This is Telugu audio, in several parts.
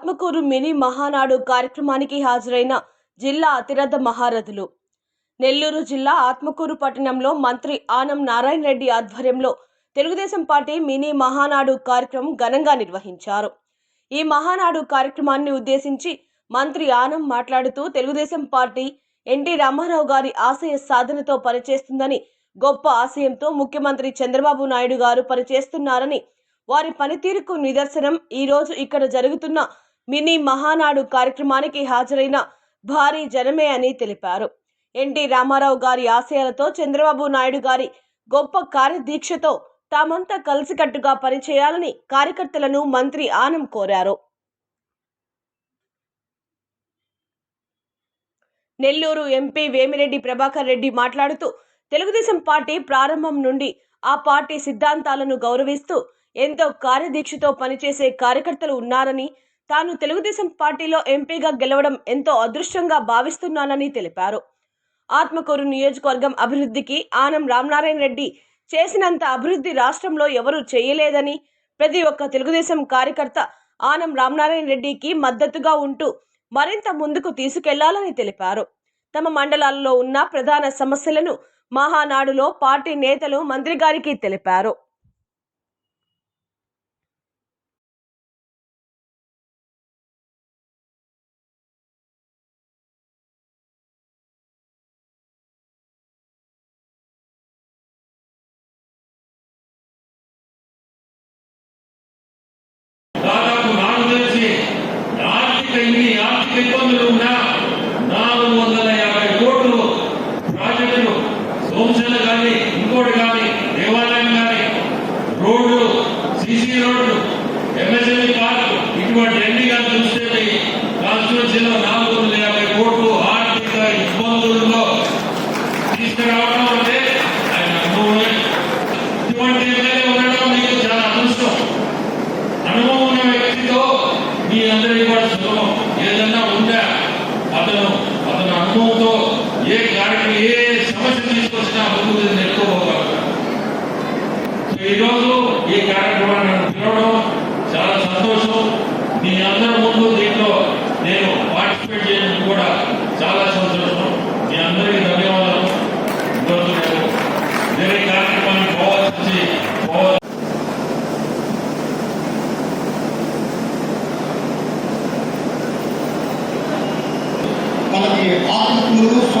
ఆత్మకూరు మినీ మహానాడు కార్యక్రమానికి హాజరైన జిల్లా అతిరథ మహారథులు. నెల్లూరు జిల్లా ఆత్మకూరు పట్టణంలో మంత్రి ఆనం నారాయణ రెడ్డి ఆధ్వర్యంలో తెలుగుదేశం పార్టీ మినీ మహానాడు కార్యక్రమం ఘనంగా నిర్వహించారు. ఈ మహానాడు కార్యక్రమాన్ని ఉద్దేశించి మంత్రి ఆనం మాట్లాడుతూ తెలుగుదేశం పార్టీ ఎన్టీ రామారావు గారి ఆశయ సాధనతో పనిచేస్తుందని గొప్ప ఆశయంతో ముఖ్యమంత్రి చంద్రబాబు నాయుడు గారు పనిచేస్తున్నారని వారి పనితీరుకు నిదర్శనం ఈ రోజు ఇక్కడ జరుగుతున్న మినీ మహానాడు కార్యక్రమానికి హాజరైన భారీ జనమే అని తెలిపారు. ఎన్టీ రామారావు గారి ఆశయాలతో చంద్రబాబు నాయుడు గారి గొప్ప కార్యదీక్షతో తామంతా కలిసికట్టుగా పనిచేయాలని కార్యకర్తలను మంత్రి ఆనం కోరారు. నెల్లూరు ఎంపీ వేమిరెడ్డి ప్రభాకర్ రెడ్డి మాట్లాడుతూ తెలుగుదేశం పార్టీ ప్రారంభం నుండి ఆ పార్టీ సిద్ధాంతాలను గౌరవిస్తూ ఎంతో కార్యదీక్షతో పనిచేసే కార్యకర్తలు ఉన్నారని తాను తెలుగుదేశం పార్టీలో ఎంపీగా గెలవడం ఎంతో అదృష్టంగా భావిస్తున్నానని తెలిపారు. ఆత్మకూరు నియోజకవర్గం అభివృద్ధికి ఆనం రామనారాయణ రెడ్డి చేసినంత అభివృద్ధి రాష్ట్రంలో ఎవరూ చేయలేదని ప్రతి ఒక్క తెలుగుదేశం కార్యకర్త ఆనం రామనారాయణ రెడ్డికి మద్దతుగా ఉంటూ మరింత ముందుకు తీసుకెళ్ళాలని తెలిపారు. తమ మండలాల్లో ఉన్న ప్రధాన సమస్యలను మహానాడులో పార్టీ నేతలు మంత్రి గారికి తెలిపారు. ఆర్థిక ఇబ్బందులు ఉన్నా నాలుగు వందల యాభై కోట్లు ప్రాజెక్టులు సోమశల కానీ ఇంకోటి కానీ దేవాలయం కానీ రోడ్లు సిసి రోడ్లు ఎంఎస్ఎంఈ పార్క్ ఇటువంటి అన్నిగా చూస్తే కాన్స్టిట్యూన్సీలో నాలుగు వందల యాభై కోట్లు ఆర్థిక ఇబ్బందుల్లో తీసుకురావడం అంటే ఆయన అనుభవమే. ఇటువంటి ఎమ్మెల్యే ఉండడం మీకు చాలా అదృష్టం. అనుభవం ఉన్న వ్యక్తితో మీ అందరికీ కూడా సులభం అతను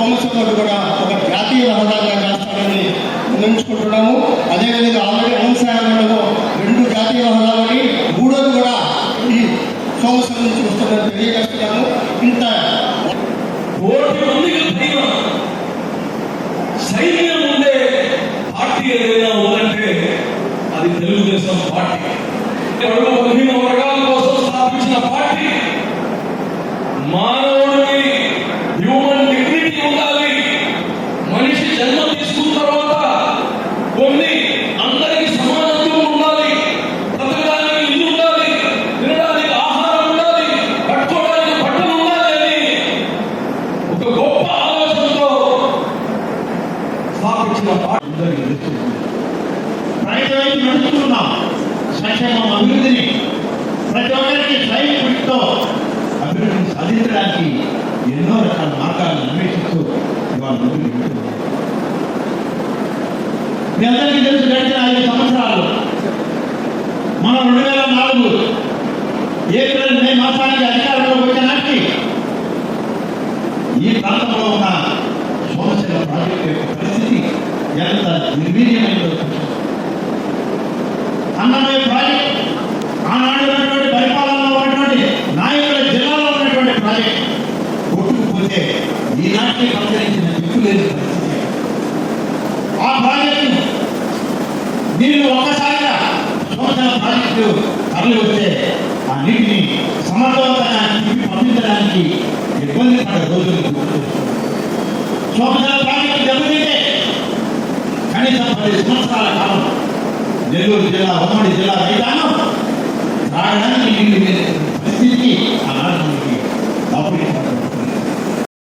ఆత్మకూరు కూడా ఒక జాతీయ రహదారిగా చేస్తారని నిర్ణయించుకుంటున్నాము అదేవిధంగా ఆల్రెడీ అనౌన్స్ అంశాలలో రెండు జాతీయ రహదారులని మూడోది కూడా ఈ సోమశివ నుంచి వస్తుందని తెలియజేస్తున్నాము. ఇంత కోటి మందికి ధైర్యం సైన్యం ఉండే పార్టీ ఏదైనా ఉందంటే అది తెలుగుదేశం పార్టీ. ఎవరో బలహీన వర్గాల కోసం స్థాపించిన పార్టీ. మా స్థాపించిన పార్టీ అందరికీ తెలుస్తుంది. సంక్షేమం అభివృద్ధిని ప్రతి ఒక్కరికి స్వయం కృషితో అభివృద్ధిని సాధించడానికి ఎన్నో రకాల మార్గాలను అన్వేషిస్తూ ఇవాళ ముందుకు వెళ్తున్నాం మీ అందరికీ తెలుసు గడిచిన ఐదు సంవత్సరాలు మనం రెండు వేల నాలుగు ఏప్రిల్ మే మాసానికి అధికారంలోకి వచ్చిన నాటికి ఈ ప్రాంతంలో ఉన్న సోమశిల ప్రాజెక్టు యొక్క ఎంత నిర్వీర్యమైందో చూసాం. అన్నమయ్య ప్రాజెక్ట్ ఆనాడు ఉన్నటువంటి పరిపాలనలో ఉన్నటువంటి నాయకుల జిల్లాలో ఉన్నటువంటి ప్రాజెక్ట్. కొట్టుకుపోతే ఈనాటికి పరిగణించిన దిక్కు లేని పరిస్థితి. ఆ ప్రాజెక్టు నీళ్ళు ఒక్కసారిగా సోమశిల ప్రాజెక్టు తరలి వస్తే ఆ నీటిని సమర్థవంతంగా తిప్పి పంపించడానికి ఇబ్బంది పడే రోజులు సంవత్సరాల కనీసం పది సంవత్సరాల కాలం. నెల్లూరు జిల్లా ఉమ్మడి జిల్లా రైతాంగం. తాగడానికి నీళ్ళు లేని పరిస్థితికి